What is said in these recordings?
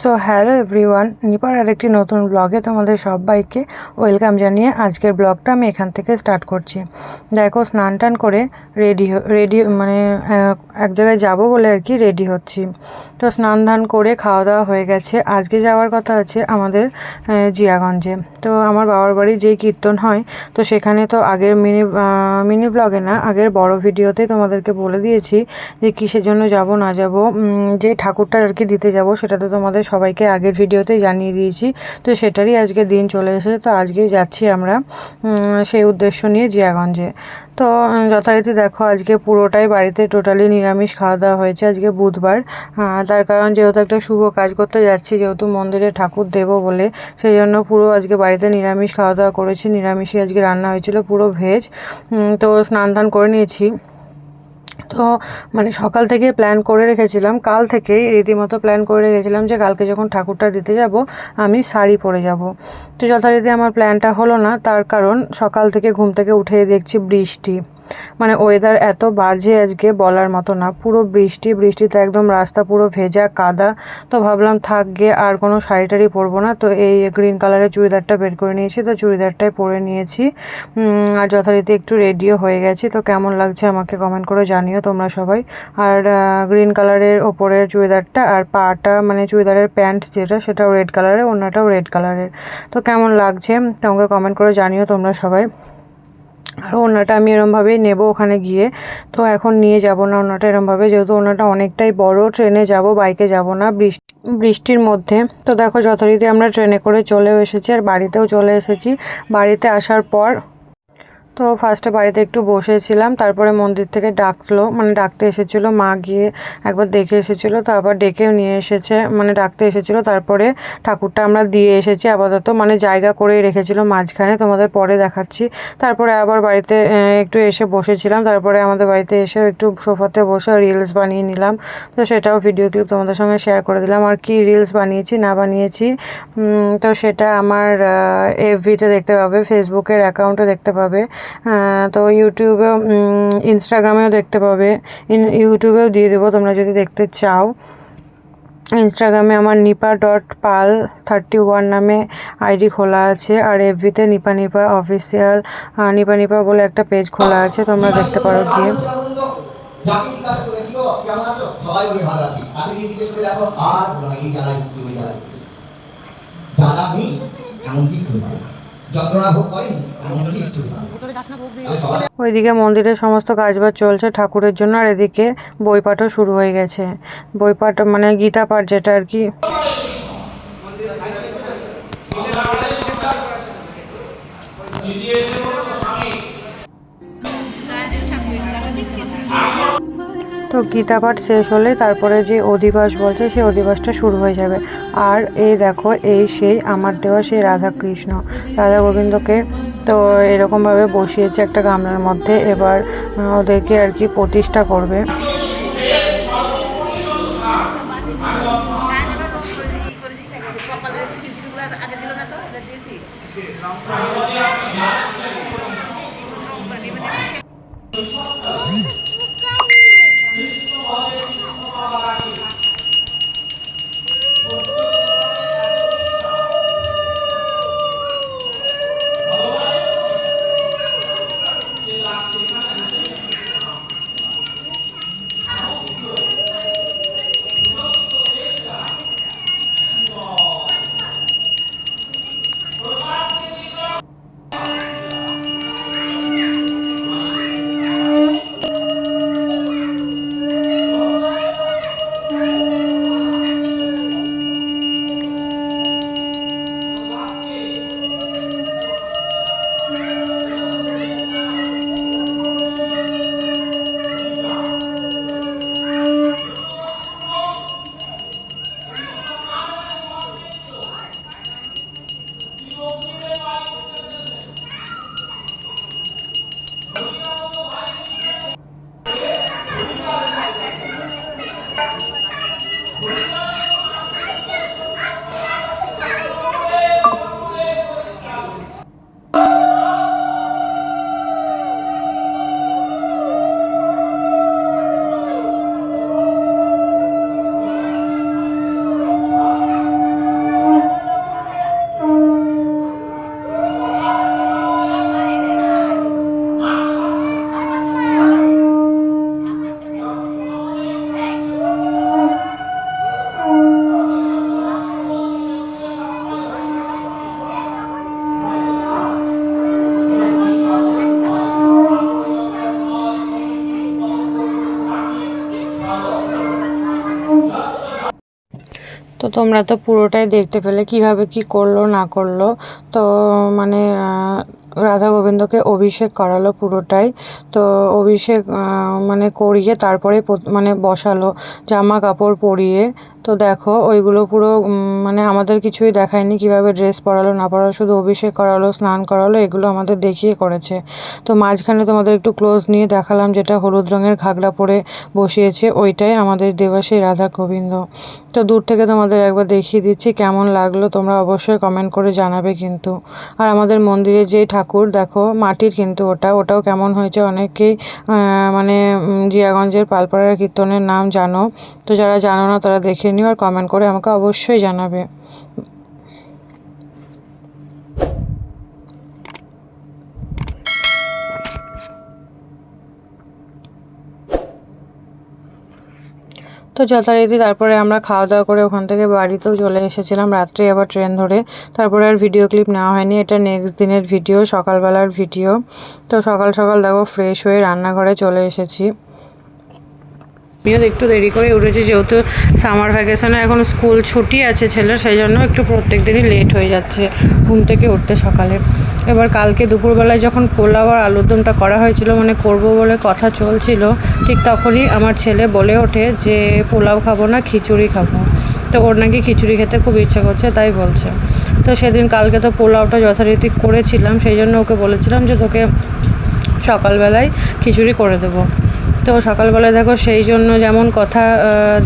So hello everyone নিপার আরেকটি নতুন ব্লগে তোমাদের সবাইকে ওয়েলকাম জানিয়ে আজকের ব্লগটা আমি এখান থেকে স্টার্ট করছি। দেখো, স্নান টান করে রেডি রেডি মানে এক জায়গায় যাব বলে আর কি রেডি হচ্ছি। তো স্নান ধান করে খাওয়া দাওয়া হয়ে গেছে। আজকে যাওয়ার কথা আছে আমাদের জিয়াগঞ্জে। তো আমার বাবার বাড়ি যেই কীর্তন হয়, তো সেখানে তো আগের মিনি মিনি ব্লগে না, আগের বড় ভিডিওতে তোমাদেরকে বলে দিয়েছি যে কিসের জন্য যাব, না যাব যে ঠাকুরটা আর কি দিতে যাব সেটা তো তোমাদের সবাইকে আগের ভিডিওতে জানিয়ে দিয়েছি। তো সেটারই আজকে দিন চলে এসেছে। তো আজকে যাচ্ছি আমরা সেই উদ্দেশ্য নিয়ে জিয়াগঞ্জে। তো যথারীতি দেখো, আজকে পুরোটাই বাড়িতে টোটালি নিরামিষ খাওয়া দাওয়া হয়েছে আজকে বুধবার। তার কারণ যেহেতু একটা শুভ কাজ করতে যাচ্ছি, যেহেতু মন্দিরে ঠাকুর দেবো বলে, সেই জন্য পুরো আজকে বাড়িতে নিরামিষ খাওয়া দাওয়া করেছি। নিরামিষই আজকে রান্না হয়েছিল পুরো ভেজ তো স্নান করে নিয়েছি। তো মানে সকাল থেকে প্ল্যান করে রেখেছিলাম, কাল থেকে রীতিমতো প্ল্যান করে রেখেছিলাম যে কালকে যখন ঠাকুরটা দিতে যাব, আমি শাড়ি পরে যাব। তো যথারীতি আমার প্ল্যানটা হলো না, তার কারণ সকাল থেকে ঘুম থেকে উঠে দেখছি বৃষ্টি। মানে ওয়েদার এত বাজে আজকে বলার মতো না। পুরো বৃষ্টি বৃষ্টিতে একদম রাস্তা পুরো ভেজা, কাদা। তো ভাবলাম থাক গিয়ে আর কোনো শাড়ি টাড়ি পরবো না। তো এই গ্রিন কালারের চুড়িদারটা বের করে নিয়েছি। তো চুড়িদারটাই পরে নিয়েছি। আর যথারীতি একটু রেডিও হয়ে গেছি। তো কেমন লাগছে আমাকে কমেন্ট করে জানিও তোমরা সবাই। আর গ্রিন কালারের ওপরের চুড়িদারটা আর পাটা মানে চুড়িদারের প্যান্ট যেটা, সেটাও রেড কালারের অন্যটাও রেড কালারের তো কেমন লাগছে? তোমাকে কমেন্ট করে জানিও তোমরা সবাই। আর ওনাটা আমি এরমভাবেই নেব ওখানে গিয়ে। তো এখন নিয়ে যাব না ওনাটা এরমভাবে, যেহেতু ওনাটা অনেকটাই বড়, ট্রেনে যাব, বাইকে যাব না, বৃষ্টি, বৃষ্টির মধ্যে। তো দেখো যথারীতি আমরা ট্রেনে করে চলেও এসেছি আর বাড়িতেও চলে এসেছি। বাড়িতে আসার পর তো ফার্স্টে বাড়িতে একটু বসেছিলাম, তারপরে মন্দির থেকে ডাকলো মানে ডাকতে এসেছিল, মা গিয়ে একবার দেখে এসেছিল, তারপর ডেকেও নিয়ে এসেছে মানে ডাকতে এসেছিল, তারপরে ঠাকুরটা আমরা দিয়ে এসেছি আপাতত মানে জায়গা করেই রেখেছিল মাঝখানে, তোমাদের পরে দেখাচ্ছি। তারপরে আবার বাড়িতে একটু এসে বসেছিলাম, তারপরে আমাদের বাড়িতে এসে একটু সোফাতে বসে রিলস বানিয়ে নিলাম। তো সেটাও ভিডিও ক্লিপ তোমাদের সঙ্গে শেয়ার করে দিলাম, আর কি রিলস বানিয়েছি, না বানিয়েছি তো সেটা আমার এফবিতে দেখতে পাবে ফেসবুকের অ্যাকাউন্টে দেখতে পাবে। তো ইউটিউবেও ইনস্টাগ্রামেও দেখতে পাবে। ইউটিউবেও দিয়ে দেবো, তোমরা যদি দেখতে চাও। ইনস্টাগ্রামে আমার Nipa dot Pal thirty one নামে আইডি খোলা আছে, আর এফবিতে নিপা নিপা অফিসিয়াল নিপা নিপা বলে একটা পেজ খোলা আছে, তোমরা দেখতে পারো গিয়ে। এমন কিচ্ছু ওইদিকে মন্দিরের সমস্ত কাজবাজ চলছে ঠাকুরের জন্য আর এদিকে বইপাঠও শুরু হয়ে গেছে। বইপাঠ মানে গীতা পাঠ যেটা আর কি। তো গীতা পাঠ শেষ হলে তারপরে যে অধিবাস বলছে, সেই অধিবাসটা শুরু হয়ে যাবে। আর এই দেখো, এই সেই আমার দেওয়া সেই রাধাকৃষ্ণ। রাধা গোবিন্দকে তো এরকমভাবে বসিয়েছে একটা গামলার মধ্যে। এবার ওদেরকে আর কি প্রতিষ্ঠা করবে। তোমরা তো পুরোটাই দেখতে পেলে কীভাবে কি করল, না করল। তো মানে রাধা গোবিন্দকে অভিষেক করালো পুরোটাই। তো অভিষেক মানে করিয়ে তারপরে মানে বসালো জামা কাপড় পরিয়ে। তো দেখো, ওইগুলো পুরো মানে আমাদের কিছুই দেখায়নি কীভাবে ড্রেস পরালো, না পরালো, শুধু অভিষেক করালো, স্নান করালো, এগুলো আমাদের দেখিয়ে করেছে। তো মাঝখানে তোমাদের একটু ক্লোজ নিয়ে দেখালাম যেটা হলুদ রঙের ঘাগড়া পরে বসিয়েছে, ওইটাই আমাদের দেবাসী রাধা গোবিন্দ তো দূর থেকে তোমাদের একবার দেখিয়ে দিচ্ছি কেমন লাগল, তোমরা অবশ্যই কমেন্ট করে জানাবে কিন্তু। আর আমাদের মন্দিরে যে ঠাকুর, দেখো, মাটির কিন্তু ওটা, ওটাও কেমন হয়েছে অনেকেই মানে জিয়াগঞ্জের পালপাড়ার কীর্তনের নাম জানো। তো যারা জানো না, তারা দেখে নিও আর কমেন্ট করে আমাকে অবশ্যই জানাবে। তো যথারীতি তারপরে আমরা খাওয়া দাওয়া করে ওখান থেকে বাড়িতেও চলে এসেছিলাম রাত্রে আবার ট্রেন ধরে। তারপরে আর ভিডিও ক্লিপ নেওয়া হয়নি, এটা নেক্সট দিনের ভিডিও সকালবেলার ভিডিও তো সকাল সকাল দেখো ফ্রেশ হয়ে রান্নাঘরে চলে এসেছি। আমিও একটু দেরি করে উঠেছি, যেহেতু সামার ভ্যাকেশনে এখন স্কুল ছুটি আছে ছেলের সেই জন্য একটু প্রত্যেক দিনই লেট হয়ে যাচ্ছে ঘুম থেকে উঠতে সকালে। এবার কালকে দুপুরবেলায় যখন পোলাও আর আলুর দমটা করা হয়েছিল মানে করব বলে কথা চলছিল, ঠিক তখনই আমার ছেলে বলে ওঠে যে, পোলাও খাব না, খিচুড়ি খাব। তো ওর নাকি খিচুড়ি খেতে খুব ইচ্ছা করছে, তাই বলছে। তো সেদিন কালকে তো পোলাওটা যথারীতি করেছিলাম, সেই জন্য ওকে বলেছিলাম যে, তোকে সকালবেলায় খিচুড়ি করে দেবো। তো সকালবেলা দেখো সেই জন্য যেমন কথা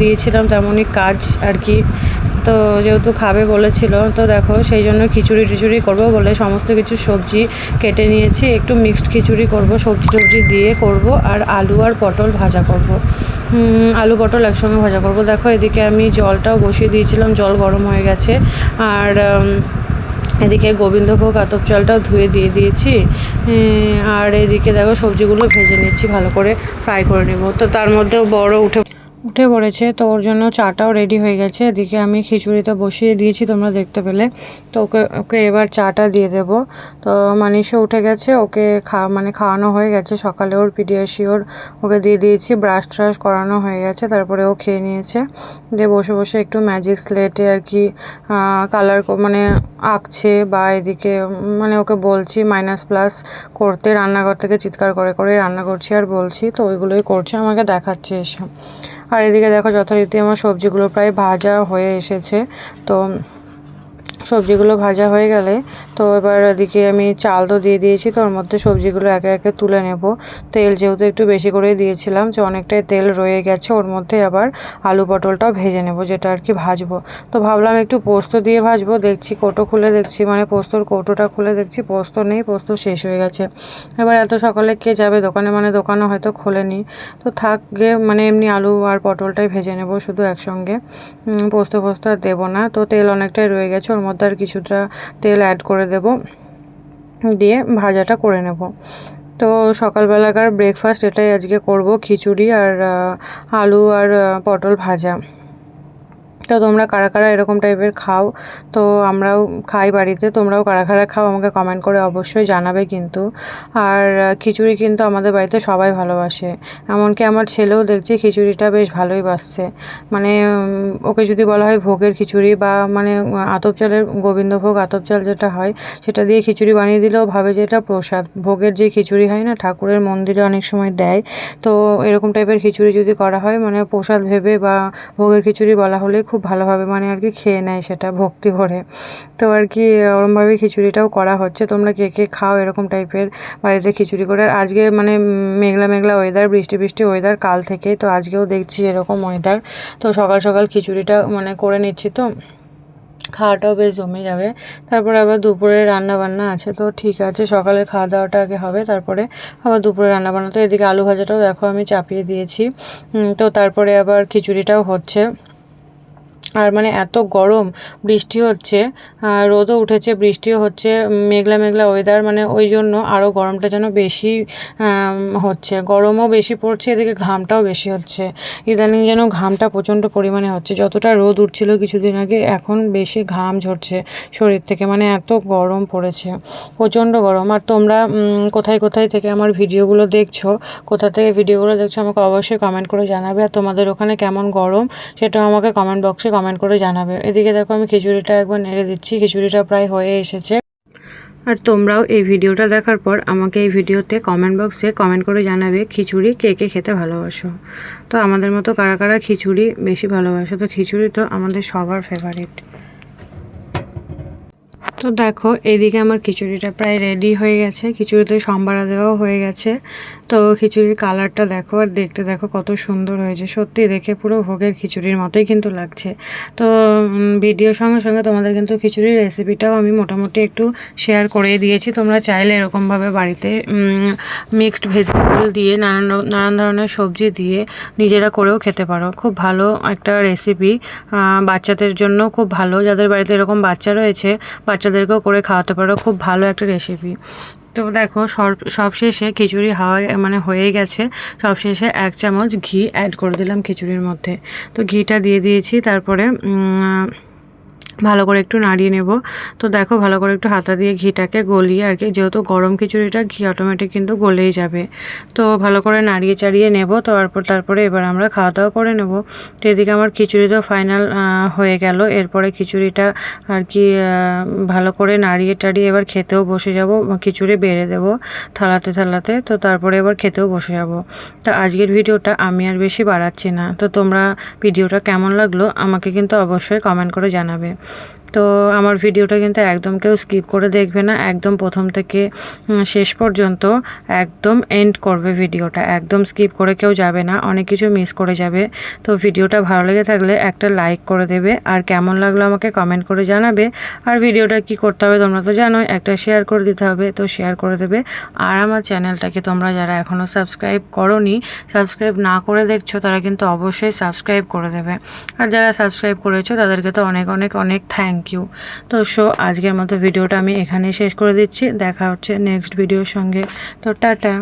দিয়েছিলাম তেমনই কাজ আর কি। তো যেহেতু খাবে বলেছিল, তো দেখো সেই জন্য খিচুড়ি টিচুড়ি করব বলে সমস্ত কিছু সবজি কেটে নিয়েছি। একটু মিক্সড খিচুড়ি করব, সবজি টবজি দিয়ে করব আর আলু আর পটল ভাজা করব। আলু পটল একসঙ্গে ভাজা করব। দেখো এদিকে আমি জলটাও বসিয়ে দিয়েছিলাম, জল গরম হয়ে গেছে। আর এদিকে গোবিন্দভোগ আতপ চালটাও ধুয়ে দিয়ে দিয়েছি আর এদিকে দেখো সবজিগুলো ভেজে নিচ্ছি, ভালো করে ফ্রাই করে নেব। তো তার মধ্যেও বড় উঠে উঠে পড়েছে, তো ওর জন্য চাটাও রেডি হয়ে গেছে। এদিকে আমি খিচুড়িটা বসিয়ে দিয়েছি তোমরা দেখতে পেলে। তো ওকে ওকে এবার চাটা দিয়ে দেবো। তো মানিসও উঠে গেছে, ওকে খা মানে খাওয়ানো হয়ে গেছে। সকালে ওর পিডিয়াশিওর ওকে দিয়ে দিয়েছি ব্রাশ ট্রাশ করানো হয়ে গেছে। তারপরে ও খেয়ে নিয়েছে। দিয়ে বসে বসে একটু ম্যাজিক স্লেটে আর কি কালার মানে আঁকছে বা এদিকে মানে ওকে বলছি মাইনাস প্লাস করতে, রান্নাঘর থেকে চিৎকার করে করে রান্না করছি আর বলছি, তো ওইগুলোই করছে, আমাকে দেখাচ্ছে এসে। আর এদিকে দেখো যথারীতি আমার সবজিগুলো প্রায় ভাজা হয়ে এসেছে। তো সবজিগুলো ভাজা হয়ে গেলে তো এবার এদিকে আমি চাল তো দিয়ে দিয়েছি, তো ওর মধ্যে সবজিগুলো একে একে তুলে নেব। তেল যেহেতু একটু বেশি করেই দিয়েছিলাম, যে অনেকটাই তেল রয়ে গেছে, ওর মধ্যে আবার আলু পটলটাও ভেজে নেব, যেটা আর কি ভাজবো। তো ভাবলাম একটু পোস্ত দিয়ে ভাজবো, দেখছি কোটো খুলে দেখছি মানে পোস্তর কৌটোটা খুলে দেখছি, পোস্ত নেই, পোস্ত শেষ হয়ে গেছে। এবার এত সকালে কে যাবে দোকানে মানে দোকানও হয়তো খোলেনি। তো থাক গে মানে এমনি আলু আর পটলটাই ভেজে নেব শুধু একসঙ্গে। পোস্ত পোস্ত আর দেবো না, তো তেল অনেকটাই রয়ে গেছে, ওর মধ্যে আর কিছুটা তেল অ্যাড করে দেব, দিয়ে ভাজাটা করে নেব। তো সকালবেলাকার ব্রেকফাস্ট এটাই আজকে করব, খিচুড়ি আর আলু আর পটল ভাজা। তো তোমরা কারা কারা এরকম টাইপের খাও, তো আমরাও খাই বাড়িতে, তোমরাও কারা কারা খাও আমাকে কমেন্ট করে অবশ্যই জানাবে কিন্তু। আর খিচুড়ি কিন্তু আমাদের বাড়িতে সবাই ভালোবাসে, এমনকি আমার ছেলেও দেখছি খিচুড়িটা বেশ ভালোই বাসছে। মানে ওকে যদি বলা হয় ভোগের খিচুড়ি বা মানে আতপ চালের, গোবিন্দভোগ আতপ চাল যেটা হয়, সেটা দিয়ে খিচুড়ি বানিয়ে দিলেও ভাবে যে এটা প্রসাদ। ভোগের যে খিচুড়ি হয় না, ঠাকুরের মন্দিরে অনেক সময় দেয়, তো এরকম টাইপের খিচুড়ি যদি করা হয় মানে প্রসাদ ভেবে বা ভোগের খিচুড়ি বলা হলে খুব ভালোভাবে মানে আর কি খেয়ে নেয় সেটা ভক্তি ভরে। তো আর কি ওরমভাবে খিচুড়িটাও করা হচ্ছে। তোমরা কে কে খাও এরকম টাইপের বাড়িতে খিচুড়ি করে। আর আজকে মানে মেঘলা মেঘলা ওয়েদার বৃষ্টি বৃষ্টি ওয়েদার কাল থেকেই। তো আজকেও দেখছি এরকম ওয়েদার তো সকাল সকাল খিচুড়িটা মানে করে নিচ্ছি তো। খাওয়াটাও বেশ জমে যাবে। তারপরে আবার দুপুরে রান্না বান্না আছে। তো ঠিক আছে সকালে খাওয়া দাওয়াটা আগে হবে। তারপরে আবার দুপুরে রান্না বান্না তো এদিকে আলু ভাজাটাও দেখো আমি চাপিয়ে দিয়েছি। তো তারপরে আবার খিচুড়িটাও হচ্ছে। আর মানে এত গরম, বৃষ্টি হচ্ছে রোদও উঠেছে, বৃষ্টিও হচ্ছে, মেঘলা মেঘলা ওয়েদার মানে ওই জন্য আরও গরমটা যেন বেশি হচ্ছে। গরমও বেশি পড়ছে, এদিকে ঘামটাও বেশি হচ্ছে। ইদানিং যেন ঘামটা প্রচণ্ড পরিমাণে হচ্ছে। যতটা রোদ উঠছিল কিছুদিন আগে, এখন বেশি ঘাম ঝরছে শরীর থেকে মানে এত গরম পড়েছে, প্রচণ্ড গরম। আর তোমরা কোথায় কোথায় থেকে আমার ভিডিওগুলো দেখছ, কোথা থেকে ভিডিওগুলো দেখছ, আমাকে অবশ্যই কমেন্ট করে জানাবে। আর তোমাদের ওখানে কেমন গরম, সেটাও আমাকে কমেন্ট বক্সে কমেন্ট করে জানাবে। এদিকে দেখো, আমি খিচুড়িটা একবার নেড়ে দিচ্ছি। খিচুড়িটা প্রায় হয়ে এসেছে। আর তোমরাও এই ভিডিওটা দেখার পর আমাকে এই ভিডিওতে কমেন্ট বক্সে কমেন্ট করে জানাবে, খিচুড়ি কে কে খেতে ভালোবাসো। তো আমাদের মতো কারা কারা খিচুড়ি বেশি ভালোবাসো? তো খিচুড়ি তো আমাদের সবার ফেভারিট তো দেখো এইদিকে আমার খিচুড়িটা প্রায় রেডি হয়ে গেছে। খিচুড়িতে সম্বারা দেওয়াও হয়ে গেছে। তো খিচুড়ির কালারটা দেখো আর দেখতে দেখো কত সুন্দর হয়েছে। সত্যি দেখে পুরো ভোগের খিচুড়ির মতোই কিন্তু লাগছে। তো ভিডিওর সঙ্গে সঙ্গে তোমাদের কিন্তু খিচুড়ির রেসিপিটাও আমি মোটামুটি একটু শেয়ার করে দিয়েছি। তোমরা চাইলে এরকমভাবে বাড়িতে মিক্সড ভেজিটেবল দিয়ে, নানান নানান ধরনের সবজি দিয়ে নিজেরা করেও খেতে পারো। খুব ভালো একটা রেসিপি বাচ্চাদের জন্য খুব ভালো। যাদের বাড়িতে এরকম বাচ্চা রয়েছে বাচ্চাদেরকেও করে খাওয়াতে পারো, খুব ভালো একটা রেসিপি তো দেখো সব সবশেষে খিচুড়ি হাওয়া মানে হয়ে গেছে। সবশেষে এক চামচ ঘি অ্যাড করে দিলাম খিচুড়ির মধ্যে। তো ঘিটা দিয়ে দিয়েছি, তারপরে ভালো করে একটু নাড়িয়ে নেব। তো দেখো ভালো করে একটু হাতা দিয়ে ঘিটাকে গলিয়ে আর কি, যেহেতু গরম খিচুড়িটা, ঘি অটোমেটিক কিন্তু গলেই যাবে। তো ভালো করে নাড়িয়ে চাড়িয়ে নেব তো তারপর, তারপরে এবার আমরা খাওয়া দাওয়া করে নেব। তো এদিকে আমার খিচুড়ি তো ফাইনাল হয়ে গেল। এরপরে খিচুড়িটা আর কি ভালো করে নাড়িয়ে টাড়িয়ে এবার খেতেও বসে যাব, খিচুড়ি বেড়ে দেব থালাতে থালাতে। তো তারপরে এবার খেতেও বসে যাব। তো আজকের ভিডিওটা আমি আর বেশি বাড়াচ্ছি না। তো তোমরা ভিডিওটা কেমন লাগল আমাকে কিন্তু অবশ্যই কমেন্ট করে জানাবে। তো আমার ভিডিওটা কিন্তু একদম কেউ স্কিপ করে দেখবে না। একদম প্রথম থেকে শেষ পর্যন্ত একদম এন্ড করবে ভিডিওটা। একদম স্কিপ করে কেউ যাবে না, অনেক কিছু মিস করে যাবে। তো ভিডিওটা ভালো লেগে থাকলে একটা লাইক করে দেবে। আর কেমন লাগল আমাকে কমেন্ট করে জানাবে। আর ভিডিওটা কি করতে হবে তোমরা তো জানোই, একটা শেয়ার করে দিতে হবে, তো শেয়ার করে দেবে। আর আমার চ্যানেলটাকে তোমরা যারা এখনও সাবস্ক্রাইব করোনি সাবস্ক্রাইব না করে দেখছ, তারা কিন্তু অবশ্যই সাবস্ক্রাইব করে দেবে। আর যারা সাবস্ক্রাইব করেছ, তাদেরকে তো অনেক অনেক অনেক থ্যাংক ইউ তো সো, আজকের মতো ভিডিওটা আমি এখানে শেষ করে দিচ্ছি। দেখা হচ্ছে নেক্সট ভিডিওর সঙ্গে। তো টাটা।